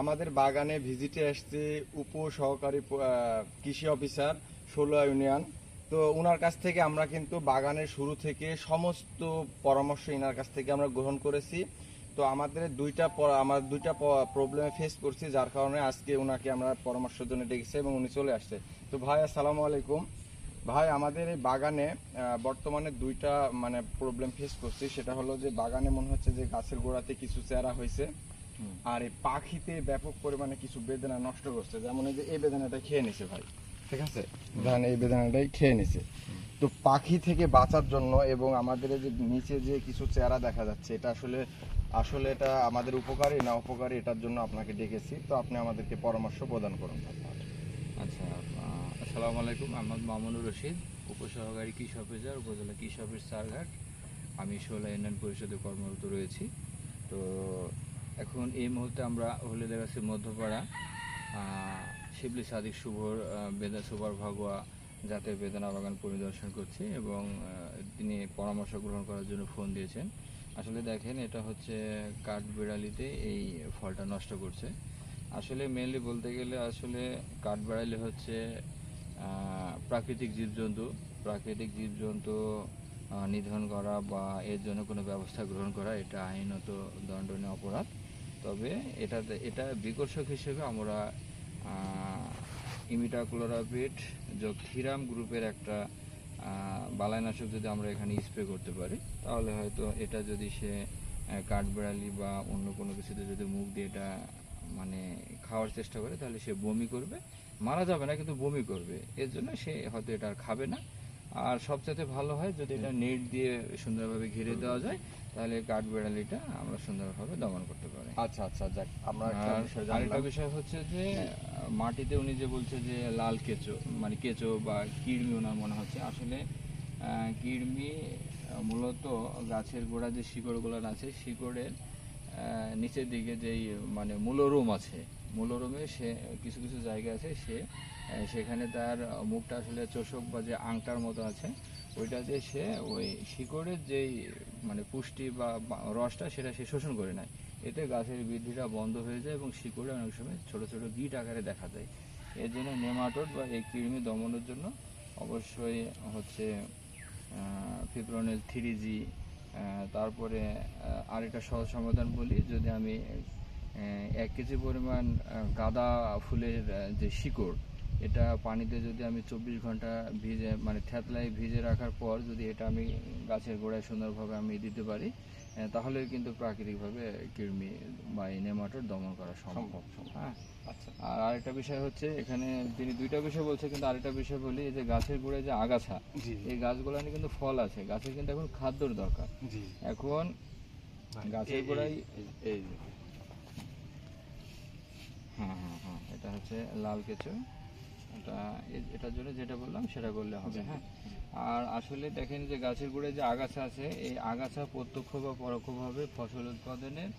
আমাদের বাগানে ভিজিটে আসছে উপ সহকারী কৃষি অফিসার ষোলো ইউনিয়ন। তো ওনার কাছ থেকে আমরা কিন্তু বাগানের শুরু থেকে সমস্ত পরামর্শ এনার কাছ থেকে আমরা গ্রহণ করেছি। তো আমাদের দুইটা আমার দুইটা প্রবলেমে ফেস করছি, যার কারণে আজকে ওনাকে আমরা পরামর্শের জন্য ডেকেছি এবং উনি চলে আসছে। তো ভাই, আসসালামু আলাইকুম। ভাই, আমাদের এই বাগানে বর্তমানে দুইটা মানে প্রবলেম ফেস করছি। সেটা হলো যে বাগানে মনে হচ্ছে যে গাছের গোড়াতে কিছু চেরা হয়েছে। আর এই পাখিতে ব্যাপক পরিমাণে কিছু বেদনা নষ্ট করছে। যেমন এই যে এই বেদনাটা খেয়ে নিছে ভাই। ঠিক আছে? ধান এই বেদনাটাই খেয়ে নিছে। তো পাখি থেকে বাঁচার জন্য এবং আমাদের যে নিচে যে কিছু চেহারা দেখা যাচ্ছে এটা আসলে আসলে এটা আমাদের উপকারী না উপকারী এটার জন্য আপনাকে ডেকেছি। তো আপনি আমাদেরকে পরামর্শ প্রদান করুন। আচ্ছা আসসালামু আলাইকুম। আমার মামুনুর রশিদ উপসহকারী কৃষি অফিসার উপজেলা কৃষি অফিস চারঘাট। আমি ষোলা ইউনিয়ন পরিষদে কর্মরত রয়েছি। তো এখন এই মুহূর্তে আমরা হলিদের কাছে মধ্যপাড়া শিবলি সাদিক শুভর বেদা সুপার ভাগুয়া জাতের বেদনা বাগান পরিদর্শন করছি এবং তিনি পরামর্শ গ্রহণ করার জন্য ফোন দিয়েছেন। আসলে দেখেন, এটা হচ্ছে কাঠ বিড়ালিতে এই ফলটা নষ্ট করছে। আসলে মেনলি বলতে গেলে আসলে কাঠবেড়ালি হচ্ছে প্রাকৃতিক জীবজন্তু। প্রাকৃতিক জীবজন্তু নিধন করা বা এর জন্য কোনো ব্যবস্থা গ্রহণ করা এটা আইনত দণ্ডনীয় অপরাধ। তবে এটা এটা বিকর্ষক হিসেবে আমরা ইমিটাক্লোরাপিড যোগ থিরাম গ্রুপের একটা বালাইনাশক যদি আমরা এখানে স্প্রে করতে পারি, তাহলে হয়তো এটা যদি সে কাঠবেড়ালি বা অন্য কোনো কিছুতে যদি মুখ দিয়ে এটা মানে খাওয়ার চেষ্টা করে, তাহলে সে বমি করবে। মারা যাবে না, কিন্তু বমি করবে। এর জন্য সে হয়তো এটা আর খাবে না। আর সবচেয়ে ভালো হয় যদি এটা নেট দিয়ে সুন্দরভাবে ঘিরে দেওয়া যায় তাহলে কাঠ বেড়ালিটা আমরা সুন্দরভাবে দমন করতে পারি। আচ্ছা আচ্ছা যাক আমরা আরেকটা বিষয় হচ্ছে যে মাটিতে উনি যে বলছে যে লাল কেঁচো মানে কেঁচো বা কীড়মি ওনার মনে হচ্ছে আসলে আহ, কীড়মি মূলত গাছের গোড়া যে শিকড়গুলো আছে শিকড়ের আহ, নিচের দিকে যেই মানে মূলরোম আছে মূলরোমে সে, কিছু কিছু জায়গা আছে, সে সেখানে তার মুখটা আসলে চোষক বা যে আংটার মতো আছে ওইটাতে সে ওই শিকড়ের যেই মানে পুষ্টি বা রসটা সেটা সে শোষণ করে নেয়। এতে গাছের বৃদ্ধিটা বন্ধ হয়ে যায় এবং শিকড়ে অনেক সময় ছোট ছোট গিট আকারে দেখা যায়। এর জন্য নেমাটোড বা এই কৃমি দমনের জন্য অবশ্যই হচ্ছে ফিপ্রনের থ্রি জি তারপরে আরেকটা সহজ সমাধান বলি, যদি আমি এক কেজি পরিমাণ গাঁদা ফুলের যে শিকড় এটা পানিতে যদি আমি চব্বিশ ঘণ্টা ভিজে মানে থ্যাতলায় ভিজে রাখার পর যদি এটা আমি গাছের গোড়ায় সুন্দরভাবে আমি দিতে পারি তাহলে কিন্তু প্রাকৃতিকভাবে কৃমি বা এই নেমাটোড দমন করা সম্ভব। হ্যাঁ। আচ্ছা। আর আরেকটা বিষয় হচ্ছে এখানে তিনি দুইটা বিষয় বলছে কিন্তু আরেকটা বিষয় বলি যে গাছের গোড়ায় যে আগাছা এই গাছগুলো নিয়ে কিন্তু ফল আছে গাছের কিন্তু এখন খাদ্যর দরকার। এখন গাছের গোড়ায় এই হ্যাঁ হ্যাঁ হ্যাঁ এটা হচ্ছে লাল কেঁচো। এটা এ- এটার জন্য যেটা বললাম সেটা করলে হবে হ্যাঁ? আর আসলে দেখেন যে গাছের গোড়ায় যে আগাছা আছে এই আগাছা প্রত্যক্ষ বা পরোক্ষভাবে ফসল উৎপাদনের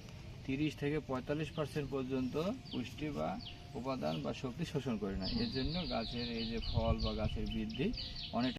তিরিশ থেকে পঁয়তাল্লিশ পার্সেন্ট পর্যন্ত পুষ্টি বা উপাদান বা শক্তি শোষণ করে নেয়। এর জন্য গাছের এই যে ফল বা গাছের বৃদ্ধি অনেকটা